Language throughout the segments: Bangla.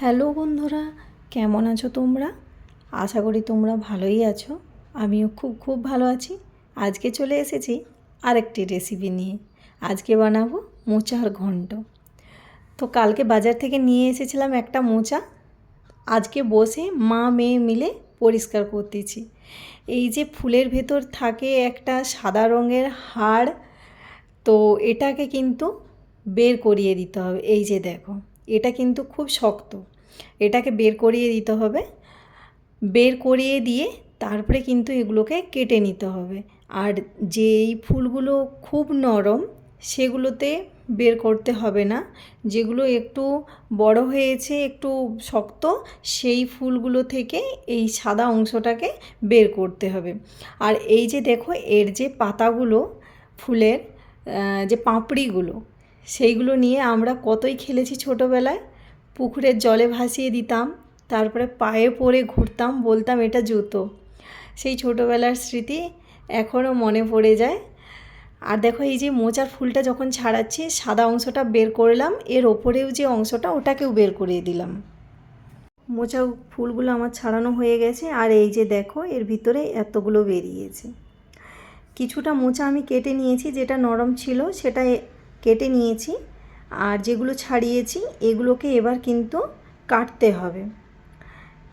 হ্যালো বন্ধুরা, কেমন আছো তোমরা? আশা করি তোমরা ভালোই আছো। আমিও খুব খুব ভালো আছি। আজকে চলে এসেছি আরেকটি রেসিপি নিয়ে। আজকে বানাবো মোচার ঘন্ট। তো কালকে বাজার থেকে নিয়ে এসেছিলাম একটা মোচা। আজকে বসে মা মেয়ে মিলে পরিষ্কার করতেছি। এই যে ফুলের ভেতর থাকে একটা সাদা রঙের হাড়, তো এটাকে কিন্তু বের করিয়ে দিতে হবে। এই যে দেখো, এটা কিন্তু খুব শক্ত। এটাকে বের করিয়ে দিতে হবে। বের করিয়ে দিয়ে তারপরে কিন্তু এগুলোকে কেটে নিতে হবে। আর যেই ফুলগুলো খুব নরম, সেগুলোতে বের করতে হবে না। যেগুলো একটু বড় হয়েছে, একটু শক্ত, সেই ফুলগুলো থেকে এই সাদা অংশটাকে বের করতে হবে। আর এই যে দেখো, এর যে পাতাগুলো, ফুলের যে পাপড়িগুলো, সেইগুলো নিয়ে আমরা কতই খেলেছি ছোটোবেলায়। পুকুরের জলে ভাসিয়ে দিতাম, তারপরে পায়ে পরে ঘুরতাম, বলতাম এটা জুতো। সেই ছোটোবেলার স্মৃতি এখনও মনে পড়ে যায়। আর দেখো এই যে মোচার ফুলটা যখন ছাড়াচ্ছি, সাদা অংশটা বের করলাম, এর ওপরেও যে অংশটা ওটাকেও বের করিয়ে দিলাম। মোচা ফুলগুলো আমার ছাড়ানো হয়ে গেছে, আর এই যে দেখো এর ভিতরে এতগুলো বেরিয়েছে। কিছুটা মোচা আমি কেটে নিয়েছি, যেটা নরম ছিল সেটা কেটে নিয়েছি। আর যেগুলো ছাড়িয়েছি, এগুলোকে এবার কিন্তু কাটতে হবে।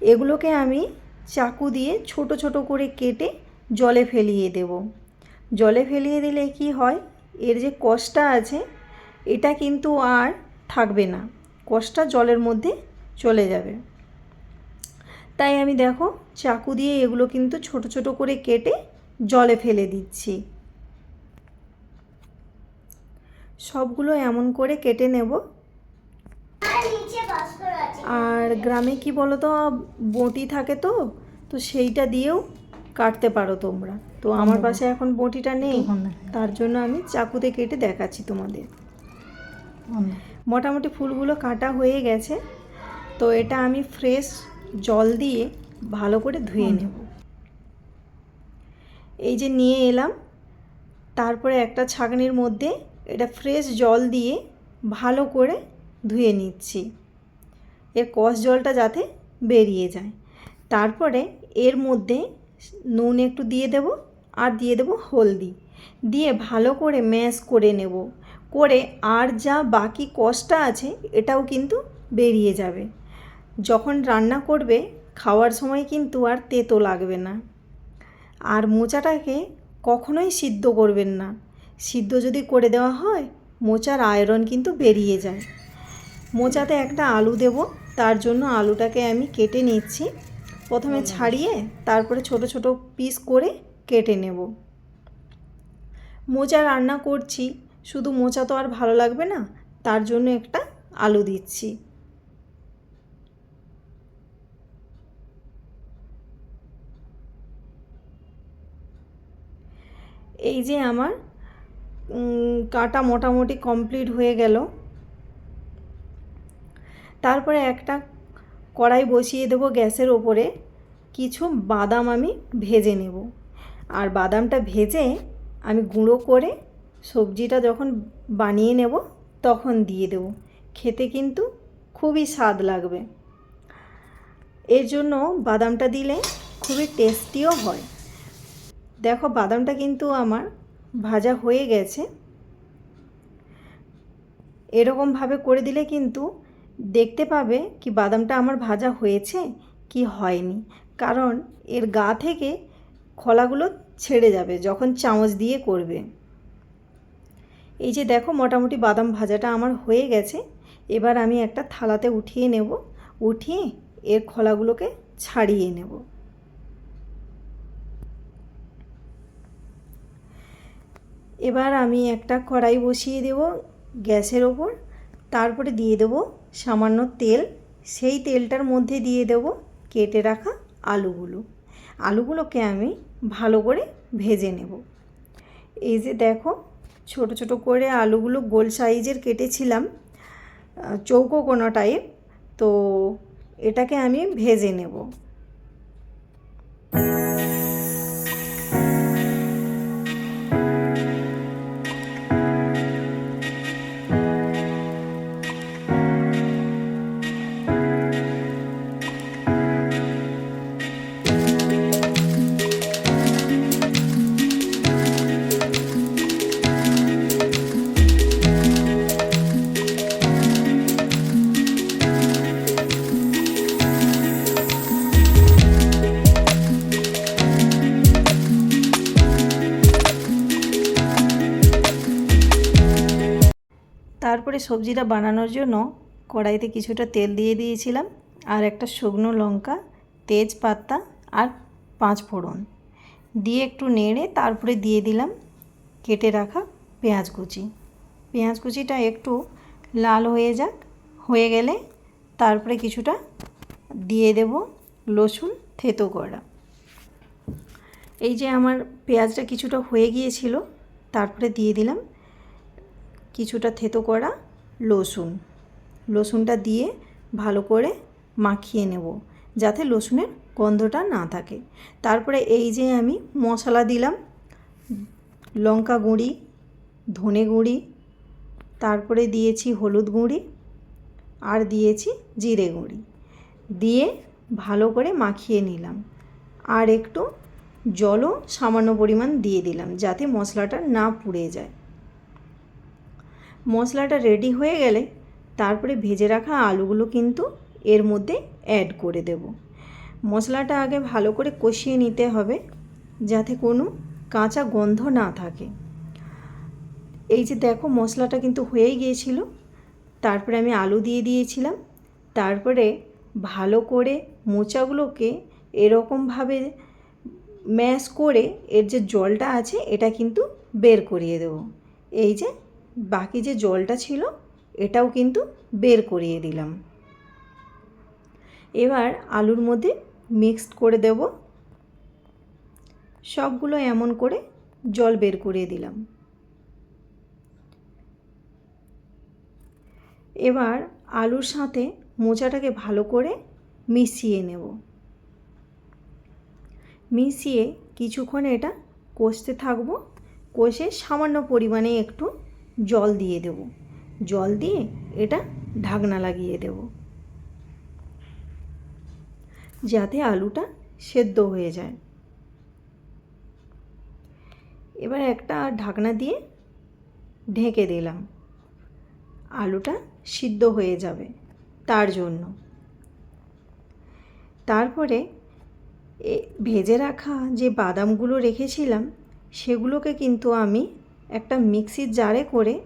এগুলোকে আমি চাকু দিয়ে ছোট ছোট করে কেটে জলে ফেলিয়ে দেব। জলে ফেলিয়ে দিলে কি হয়? এর যে কষটা আছে, এটা কিন্তু আর থাকবে না। কষটা জলের মধ্যে চলে যাবে। তাই আমি দেখো, চাকু দিয়ে এগুলো কিন্তু ছোট ছোট করে কেটে জলে ফেলে দিচ্ছি। সবগুলো এমন করে কেটে নেব। আর গ্রামে কি বলো তো বটি থাকে তো তো সেইটা দিয়েও কাটতে পারো তোমরা। তো আমার পাশে এখন বটিটা নেই তার জন্য আমি চাকুতে কেটে দেখাচ্ছি তোমাদের। মোটামুটি ফুলগুলো কাটা হয়ে গেছে তো এটা আমি ফ্রেশ জল দিয়ে ভালো করে ধুয়ে নেব। এই যে নিয়ে এলাম তারপরে একটা ছাঁকনির মধ্যে এটা ফ্রেশ জল দিয়ে ভালো করে ধুয়ে নিচ্ছি। এর কষ জলটা যাতে বেরিয়ে যায়। তারপরে এর মধ্যে নুন একটু দিয়ে দেব আর দিয়ে দেব হলদি। দিয়ে ভালো করে ম্যাশ করে নেব। করে আর যা বাকি কষটা আছে, এটাও কিন্তু বেরিয়ে যাবে। যখন রান্না করবে, খাওয়ার সময় কিন্তু আর তেতো লাগবে না। আর মোচাটাকে কখনোই সিদ্ধ করবেন না। সিদ্ধ যদি করে দেওয়া হয়, মোচার আয়রন কিন্তু বেরিয়ে যায়। মোচাতে একটা আলু দেব, তার জন্য আলুটাকে আমি কেটে নিচ্ছি। প্রথমে ছাড়িয়ে তারপরে ছোট ছোট পিস করে কেটে নেব। মোচা রান্না করছি, শুধু মোচা তো আর ভালো লাগবে না, তার জন্য একটা আলু দিচ্ছি। এই যে আমার কাটা মোটামুটি কমপ্লিট হয়ে গেল। তারপরে একটা কড়াই বসিয়ে দেবো গ্যাসের ওপরে। কিছু বাদাম আমি ভেজে নেব। আর বাদামটা ভেজে আমি গুঁড়ো করে সবজিটা যখন বানিয়ে নেব তখন দিয়ে দেব। খেতে কিন্তু খুবই স্বাদ লাগবে। এর জন্য বাদামটা দিলে খুবই টেস্টিও হয়। দেখো, বাদামটা কিন্তু আমার ভাজা হয়ে গেছে। এরকমভাবে করে দিলে কিন্তু দেখতে পাবে কি বাদামটা আমার ভাজা হয়েছে কি হয়নি। কারণ এর গা থেকে খোলাগুলো ছেড়ে যাবে যখন চামচ দিয়ে করবে। এই যে দেখো মোটামুটি বাদাম ভাজাটা আমার হয়ে গেছে। এবার আমি একটা থালাতে উঠিয়ে নেব। উঠিয়ে এর খোলাগুলোকে ছাড়িয়ে নেব। এবার আমি একটা কড়াই বসিয়ে দেব গ্যাসের ওপর, তারপরে দিয়ে দেব সামান্য তেল। সেই তেলটার মধ্যে দিয়ে দেব কেটে রাখা আলুগুলো। আলুগুলোকে আমি ভালো করে ভেজে নেব। এই যে দেখো, ছোট ছোট করে আলুগুলো গোল সাইজের কেটেছিলাম চৌকো কোনো টাইপ তো এটাকে আমি ভেজে নেব। তারপরে সবজিটা বানানোর জন্য কড়াইতে কিছুটা তেল দিয়ে দিয়েছিলাম আর একটা শুকনো লঙ্কা, তেজপাতা আর পাঁচ ফোড়ন। দিয়ে একটু নেড়ে তারপরে দিয়ে দিলাম কেটে রাখা পেঁয়াজ কুচি। পেঁয়াজ কুচিটা একটু লাল হয়ে যাক, হয়ে গেলে তারপরে কিছুটা দিয়ে দেব রসুন, থেতো করা এই যে আমার পেঁয়াজটা কিছুটা হয়ে গিয়েছিল, তারপরে দিয়ে দিলাম কিছুটা থেতো করা রসুন রসুনটা দিয়ে ভালো করে মাখিয়ে নেব যাতে রসুনের গন্ধটা না থাকে। তারপরে এই যে আমি মশলা দিলাম, লঙ্কা গুঁড়ি, ধনে গুঁড়ি, তারপরে দিয়েছি হলুদ গুঁড়ি আর দিয়েছি জিরে গুঁড়ি। দিয়ে ভালো করে মাখিয়ে নিলাম। আর একটু জলও সামান্য পরিমাণ দিয়ে দিলাম যাতে মশলাটা না পুড়ে যায়। মশলাটা রেডি হয়ে গেলে তারপরে ভেজে রাখা আলুগুলো কিন্তু এর মধ্যে অ্যাড করে দেব। মশলাটা আগে ভালো করে কষিয়ে নিতে হবে যাতে কোনো কাঁচা গন্ধ না থাকে। এই যে দেখো মশলাটা কিন্তু হয়েই গিয়েছিল। তারপরে আমি আলু দিয়ে দিয়েছিলাম। তারপরে ভালো করে মোচাগুলোকে এরকমভাবে ম্যাশ করে এর যে জলটা আছে, এটা কিন্তু বের করিয়ে দেবো। এই যে বাকি যে জলটা ছিল, এটাও কিন্তু বের করিয়ে দিলাম। এবার আলুর মধ্যে মিক্সড করে দেব। সবগুলো এমন করে জল বের করিয়ে দিলাম। এবার আলুর সাথে মোচাটাকে ভালো করে মিশিয়ে নেব। মিশিয়ে কিছুক্ষণ এটা কষতে থাকব। কষে সামান্য পরিমাণে একটু জল দিয়ে দেব। জল দিয়ে এটা ঢাকনা লাগিয়ে দেব। যাতে আলুটা সেদ্ধ হয়ে যায়। এবার একটা ঢাকনা দিয়ে ঢেকে দিলাম। আলুটা সিদ্ধ হয়ে যাবে তার জন্য। তারপরে ভেজে রাখা যে বাদামগুলো রেখেছিলাম, সেগুলোকে কিন্তু আমি একটা মিক্সির জারে করে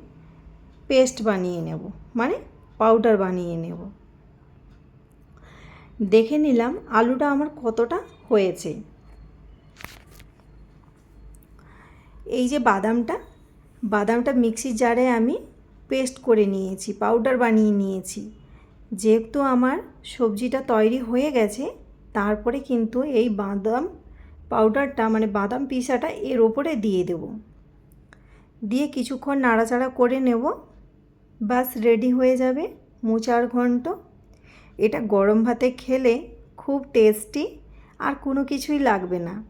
পেস্ট বানিয়ে নেব মানে পাউডার বানিয়ে নেব। দেখে নিলাম আলুটা আমার কতটা হয়েছে। এই যে বাদামটা বাদামটা মিক্সির জারে আমি পেস্ট করে নিয়েছি, পাউডার বানিয়ে নিয়েছি। যেহেতু আমার সবজিটা তৈরি হয়ে গেছে, তারপরে কিন্তু এই বাদাম পাউডারটা মানে বাদাম পিসাটা এর ওপরে দিয়ে দেব। দিয়ে কিছুক্ষণ নাড়াচাড়া করে নেব। বাস রেডি হয়ে যাবে মোচার ঘন্ট। এটা গরম ভাতে খেলে খুব টেস্টি আর কোনো কিছুই লাগবে না।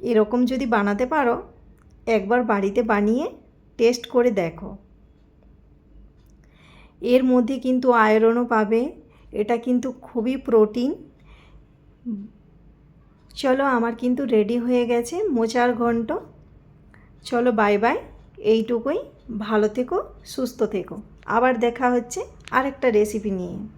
এরকম যদি বানাতে পারো, একবার বাড়িতে বানিয়ে টেস্ট করে দেখো। এর মধ্যে কিন্তু আয়রনও পাবে। এটা কিন্তু খুবই প্রোটিন চলো, আমার কিন্তু রেডি হয়ে গেছে মোচার ঘন্ট। চলো বাই বাই এইটুকুই। ভালো থেকো সুস্থ থেকো। আবার দেখা হচ্ছে আরেকটা রেসিপি নিয়ে।